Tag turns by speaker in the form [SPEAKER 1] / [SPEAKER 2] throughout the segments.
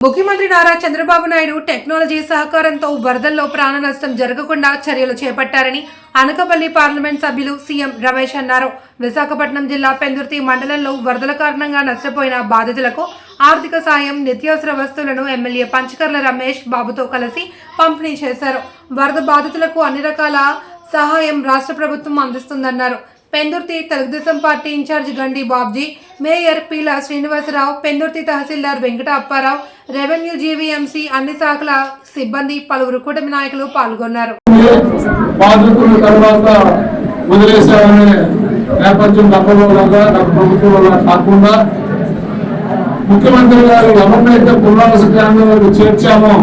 [SPEAKER 1] ముఖ్యమంత్రి నారా చంద్రబాబు నాయుడు టెక్నాలజీ సహకారంతో వరదల్లో ప్రాణ నష్టం జరగకుండా చర్యలు చేపట్టారని అనకపల్లి పార్లమెంట్ సభ్యులు సీఎం రమేష్ అన్నారు. విశాఖపట్నం జిల్లా పెందుర్తి మండలంలో వరదల కారణంగా నష్టపోయిన బాధితులకు ఆర్థిక సాయం నిత్యావసర వస్తువులను ఎమ్మెల్యే పంచకర్ల రమేష్ బాబుతో కలిసి పంపిణీ చేశారు. వరద బాధితులకు అన్ని రకాల సహాయం రాష్ట్ర ప్రభుత్వం అందిస్తుందన్నారు. Pendurthi Telugu Desam party in-charge Gandi Babji mayor Peela Srinivasa Rao Pendurthi తహసీల్దార్ వెంకట అప్పారావు రెవెన్యూ జీవీఎంసీ అన్ని శాఖల సిబ్బంది పలువురు కూటమి నాయకులు పాల్గొన్నారు.
[SPEAKER 2] కాకుండా ముఖ్యమంత్రి గారు ఎవరినైతే పునరావాస కేంద్రంలో చేర్చామో.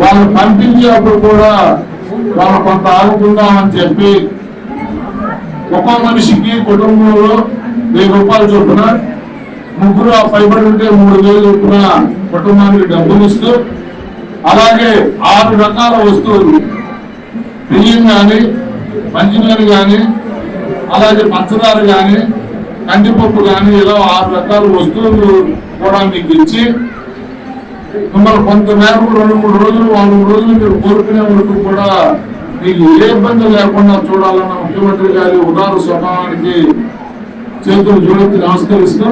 [SPEAKER 2] వాళ్ళు పంపించేటప్పుడు కూడా వాళ్ళు కొంత ఆగుకుందామని చెప్పి ఒక మనిషికి కుటుంబంలో వెయ్యి రూపాయలు చొప్పున ముగ్గురు ఆ పైబడి ఉంటే మూడు వేలు చొప్పున కుటుంబానికి డబ్బులు ఇస్తూ అలాగే ఆరు రకాల వస్తువులు. బియ్యం కానీ మంచినీరు కానీ అలాగే పంచదార కానీ కందిపప్పు కానీ ఇలా ఆరు రకాల వస్తువులు కూడా మీకు ఇచ్చి మిమ్మల్ని కొంతమేరకు రెండు మూడు రోజులు నాలుగు రోజులు మీరు కోరుకునే వరకు కూడా మీకు ఏ ఇబ్బంది లేకుండా చూడాలన్న ముఖ్యమంత్రి గారి ఉదార స్వభావానికి చేతులు జోడెత్తి నమస్కరిస్తూ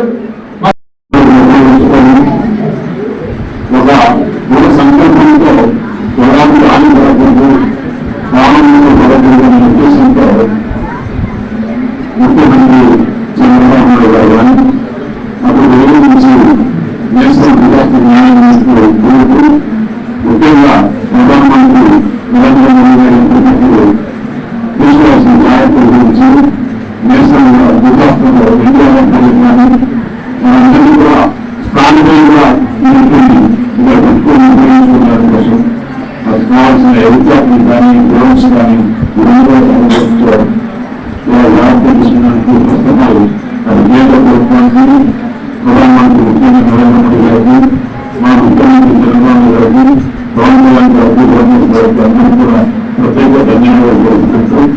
[SPEAKER 3] ఒక ఒక సంకల్పంతో పడకూడదు పడకూడదు అనే ఉద్దేశంతో ముఖ్యమంత్రి చంద్రబాబు నాయుడు గారు కానీ అప్పుడు వేరే నుంచి నేషనల్ ముఖ్యంగా ప్రధానమంత్రి నరేంద్ర మోడీ గారి మన ఎదుగుతాన్ని కానీ గ్రౌండ్స్ కానీ పుస్తకాలు కేంద్ర ప్రభుత్వానికి ప్రధానమంత్రి ముఖ్యంగా నరేంద్ర మోడీ గారికి మా ముఖ్యమంత్రి చంద్రబాబు గారికి పవన్ కళ్యాణ్ గారికి అందరూ కూడా ప్రత్యేక ధన్యవాదాలు